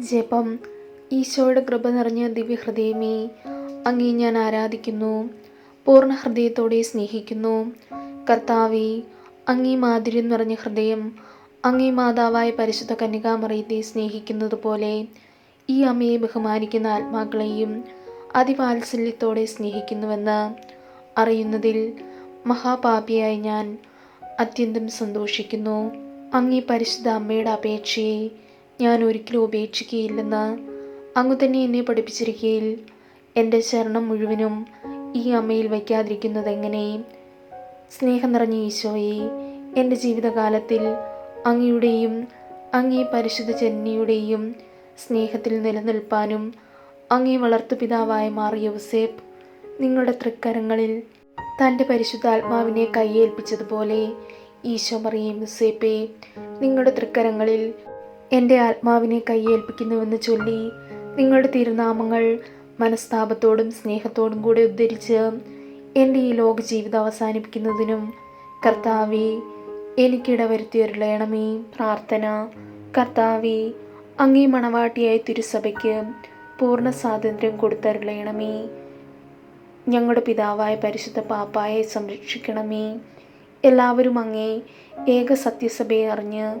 ജപം. ഈശോയുടെ കൃപ നിറഞ്ഞ ദിവ്യഹൃദയമേ അങ്ങേ ഞാൻ ആരാധിക്കുന്നു. പൂർണ ഹൃദയത്തോടെ സ്നേഹിക്കുന്നു. കർത്താവെ അങ്ങേ മാധുര്യം നിറഞ്ഞ ഹൃദയം അങ്ങേ മാതാവായ പരിശുദ്ധ കന്യകാമറിയത്തെ സ്നേഹിക്കുന്നത് പോലെ ഈ അമ്മയെ ബഹുമാനിക്കുന്ന ആത്മാക്കളെയും അതിവാത്സല്യത്തോടെ സ്നേഹിക്കുന്നുവെന്ന് അറിയുന്നതിൽ മഹാപാപിയായി ഞാൻ അത്യന്തം സന്തോഷിക്കുന്നു. അങ്ങേ പരിശുദ്ധ അമ്മയുടെ അപേക്ഷയെ ഞാൻ ഒരിക്കലും ഉപേക്ഷിക്കുകയില്ലെന്ന് അങ്ങ് തന്നെ എന്നെ പഠിപ്പിച്ചിരിക്കയിൽ. എന്റെ ശരണം മുഴുവനും ഈ അമ്മയിൽ വയ്ക്കാതിരിക്കുന്നത് എങ്ങനെ? സ്നേഹം നിറഞ്ഞ ഈശോയെ എന്റെ ജീവിതകാലത്തിൽ അങ്ങയുടെയും അങ്ങേ പരിശുദ്ധ ജന്യയുടെയും സ്നേഹത്തിൽ നിലനിൽപ്പാനും അങ്ങേ വളർത്തുപിതാവായ മാറിയ യുസേപ്പ് നിങ്ങളുടെ തൃക്കരങ്ങളിൽ തന്റെ പരിശുദ്ധാത്മാവിനെ കൈയേൽപ്പിച്ചതുപോലെ ഈശോ മറിയും യുസേപ്പെ നിങ്ങളുടെ തൃക്കരങ്ങളിൽ എന്റെ ആത്മാവിനെ കൈയേൽപ്പിക്കുന്നുവെന്ന് ചൊല്ലി നിങ്ങളുടെ തിരുനാമങ്ങൾ മനസ്താപത്തോടും സ്നേഹത്തോടും കൂടെ ഉദ്ധരിച്ച് എന്റെ ഈ ലോക ജീവിതം അവസാനിപ്പിക്കുന്നതിനും കർത്താവെ എനിക്കിടവരുത്തിയൊരുളയണമേ പ്രാർത്ഥന. കർത്താവെ അങ്ങേ മണവാട്ടിയായ തിരുസഭയ്ക്ക് പൂർണ സ്വാതന്ത്ര്യം കൊടുത്തരുളയണമേ. ഞങ്ങളുടെ പിതാവായ പരിശുദ്ധ പാപ്പായെ സംരക്ഷിക്കണമേ. എല്ലാവരും അങ്ങേ ഏക സത്യസഭയെ അറിഞ്ഞ്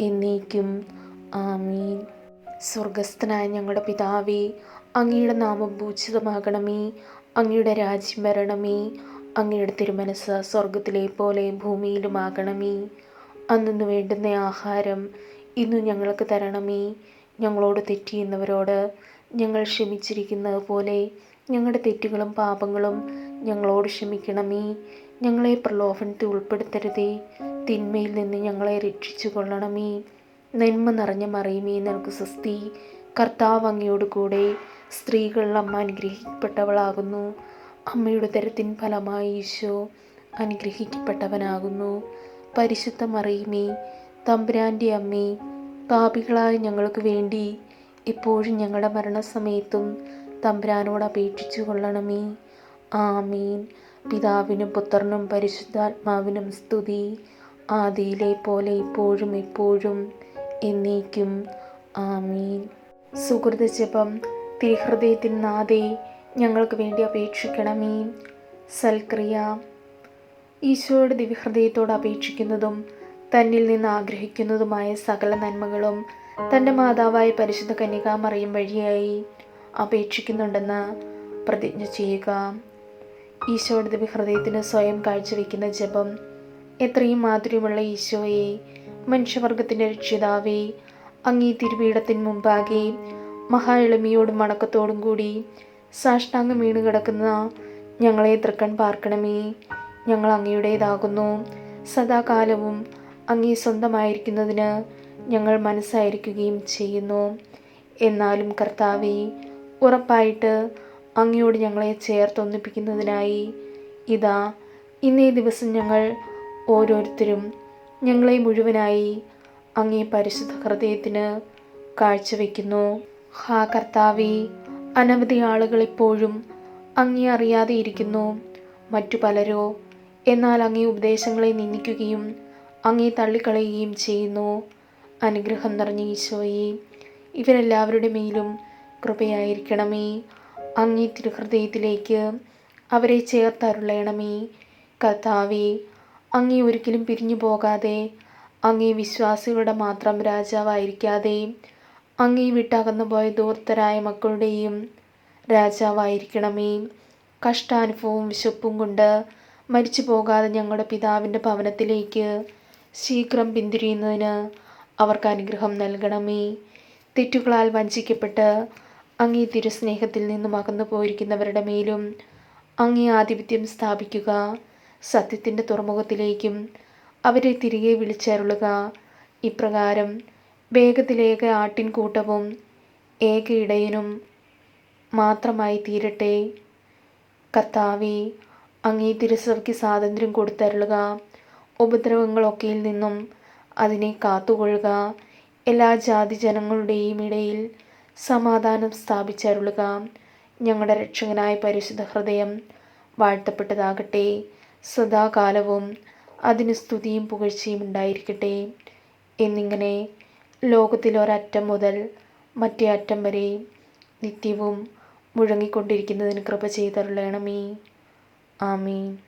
എന്നേക്കും. ആമീൻ. സ്വർഗസ്ഥനായ ഞങ്ങളുടെ പിതാവേ അങ്ങയുടെ നാമം ഭൂഷിതമാകണമേ അങ്ങയുടെ രാജ്യം വരണമേ അങ്ങയുടെ തിരുമനസ് സ്വർഗത്തിലെ പോലെ ഭൂമിയിലുമാകണമേ. അന്നു വേണ്ടുന്ന ആഹാരം ഇന്നു ഞങ്ങൾക്ക് തരണമേ. ഞങ്ങളോട് തെറ്റിയുന്നവരോട് ഞങ്ങൾ ക്ഷമിച്ചിരിക്കുന്നത് പോലെ ഞങ്ങളുടെ തെറ്റുകളും പാപങ്ങളും ഞങ്ങളോട് ക്ഷമിക്കണമേ. ഞങ്ങളെ പ്രലോഭനത്തിൽ ഉൾപ്പെടുത്തരുതേ. തിന്മയിൽ നിന്ന് ഞങ്ങളെ രക്ഷിച്ചു കൊള്ളണമേ. നന്മ നിറഞ്ഞ മറിയുമേ നമുക്ക് സ്വസ്തി. കർത്താവ് അങ്ങയോട് കൂടെ സ്ത്രീകളിൽ അമ്മ അനുഗ്രഹിക്കപ്പെട്ടവളാകുന്നു. അമ്മയുടെ തരത്തിൻ ഫലമായി ഈശോ അനുഗ്രഹിക്കപ്പെട്ടവനാകുന്നു. പരിശുദ്ധ മറിയുമേ തമ്പുരാന്റെ അമ്മേ പാപികളായ ഞങ്ങൾക്ക് വേണ്ടി എപ്പോഴും ഞങ്ങളുടെ മരണസമയത്തും തമ്പുരാനോട് അപേക്ഷിച്ചു കൊള്ളണമേ. ആമീൻ. പിതാവിനും പുത്രനും പരിശുദ്ധാത്മാവിനും സ്തുതി. ആദിയിലെ പോലെ ഇപ്പോഴും ഇപ്പോഴും എന്നേക്കും. ആമീൻ. സുഹൃത ജപം തിരുഹൃദയത്തിൻ നാഥേ ഞങ്ങൾക്ക് വേണ്ടി അപേക്ഷിക്കണമേ. സൽക്രിയ. ഈശോയുടെ ദിവ്യഹൃദയത്തോട് അപേക്ഷിക്കുന്നതും തന്നിൽ നിന്ന് ആഗ്രഹിക്കുന്നതുമായ സകല നന്മകളും തന്റെ മാതാവായ പരിശുദ്ധ കന്യകാമറിയും വഴിയായി അപേക്ഷിക്കുന്നുണ്ടെന്ന് പ്രതിജ്ഞ ചെയ്യുക. ഈശോയുടെ ദിവ്യഹൃദയത്തിന് സ്വയം കാഴ്ചവെക്കുന്ന ജപം എത്രയും മാധുര്യമുള്ള ഈശോയെ മനുഷ്യവർഗത്തിന്റെ രക്ഷിതാവേ അങ്ങീ തിരുപീഠത്തിന് മുമ്പാകെ മഹാ എളിമയോടും മണക്കത്തോടും കൂടി സാഷ്ടാംഗം വീണ് കിടക്കുന്ന ഞങ്ങളെ തൃക്കൺ പാർക്കണമേ. ഞങ്ങൾ അങ്ങയുടേതാകുന്നു. സദാകാലവും അങ്ങേ സ്വന്തമായിരിക്കുന്നതിന് ഞങ്ങൾ മനസ്സായിരിക്കുകയും ചെയ്യുന്നു. എന്നാലും കർത്താവെ ഉറപ്പായിട്ട് അങ്ങയോട് ഞങ്ങളെ ചേർത്തൊന്നിപ്പിക്കുന്നതിനായി ഇതാ ഇന്നേ ദിവസം ഞങ്ങൾ ഓരോരുത്തരും ഞങ്ങളെ മുഴുവനായി അങ്ങേ പരിശുദ്ധ ഹൃദയത്തിന് കാഴ്ചവെക്കുന്നു. ഹാ കർത്താവി അനവധി ആളുകൾ ഇപ്പോഴും അങ്ങേ അറിയാതെ ഇരിക്കുന്നു. മറ്റു പലരോ എന്നാൽ അങ്ങേ ഉപദേശങ്ങളെ നിന്ദിക്കുകയും അങ്ങേ തള്ളിക്കളയുകയും ചെയ്യുന്നു. അനുഗ്രഹം നിറഞ്ഞ ഈശോയെ ഇവരെല്ലാവരുടെ മേലും കൃപയായിരിക്കണമേ. അങ്ങേ തിരുഹൃദയത്തിലേക്ക് അവരെ ചേർത്തരുളയണമേ കർത്താവെ അങ്ങേ ഒരിക്കലും പിരിഞ്ഞു പോകാതെ അങ്ങേ വിശ്വാസികളുടെ മാത്രം രാജാവായിരിക്കാതെ അങ്ങേ വിട്ടകന്നു പോയ ദൂർത്തരായ മക്കളുടെയും രാജാവായിരിക്കണമേ. കഷ്ടാനുഭവവും വിശപ്പും കൊണ്ട് മരിച്ചു പോകാതെ ഞങ്ങളുടെ പിതാവിന്റെ ഭവനത്തിലേക്ക് ശീഘ്രം പിന്തിരിയുന്നതിന് അവർക്ക് അനുഗ്രഹം നൽകണമേ. തെറ്റുകളാൽ വഞ്ചിക്കപ്പെട്ട് അങ്ങേ തിരുസ്നേഹത്തിൽ നിന്നും അകന്നു പോയിരിക്കുന്നവരുടെ മേലും അങ്ങേ ആധിപത്യം സ്ഥാപിക്കുക. സത്യത്തിന്റെ തുറമുഖത്തിലേക്കും അവരെ തിരികെ വിളിച്ചരുളുക. ഇപ്രകാരം വേഗത്തിലേക ആട്ടിൻകൂട്ടവും ഏക ഇടയനും മാത്രമായി തീരട്ടെ. കർത്താവെ അങ്ങേ തിരുസഭയ്ക്ക് സ്വാതന്ത്ര്യം കൊടുത്തരുളുക. ഉപദ്രവങ്ങളൊക്കെയിൽ നിന്നും അതിനെ കാത്തുകൊള്ളുക. എല്ലാ ജാതി ജനങ്ങളുടെയും ഇടയിൽ സമാധാനം സ്ഥാപിച്ചരുളുക. ഞങ്ങളുടെ രക്ഷകനായ പരിശുദ്ധ ഹൃദയം വാഴ്ത്തപ്പെട്ടതാകട്ടെ. സദാകാലവും അതിന് സ്തുതിയും പുകഴ്ചയും ഉണ്ടായിരിക്കട്ടെ. എന്നിങ്ങനെ ലോകത്തിലൊരറ്റം മുതൽ മറ്റേ അറ്റം വരെ നിത്യവും മുഴങ്ങിക്കൊണ്ടിരിക്കുന്നതിന് കൃപ ചെയ്തരുളണമേ. ആമീൻ.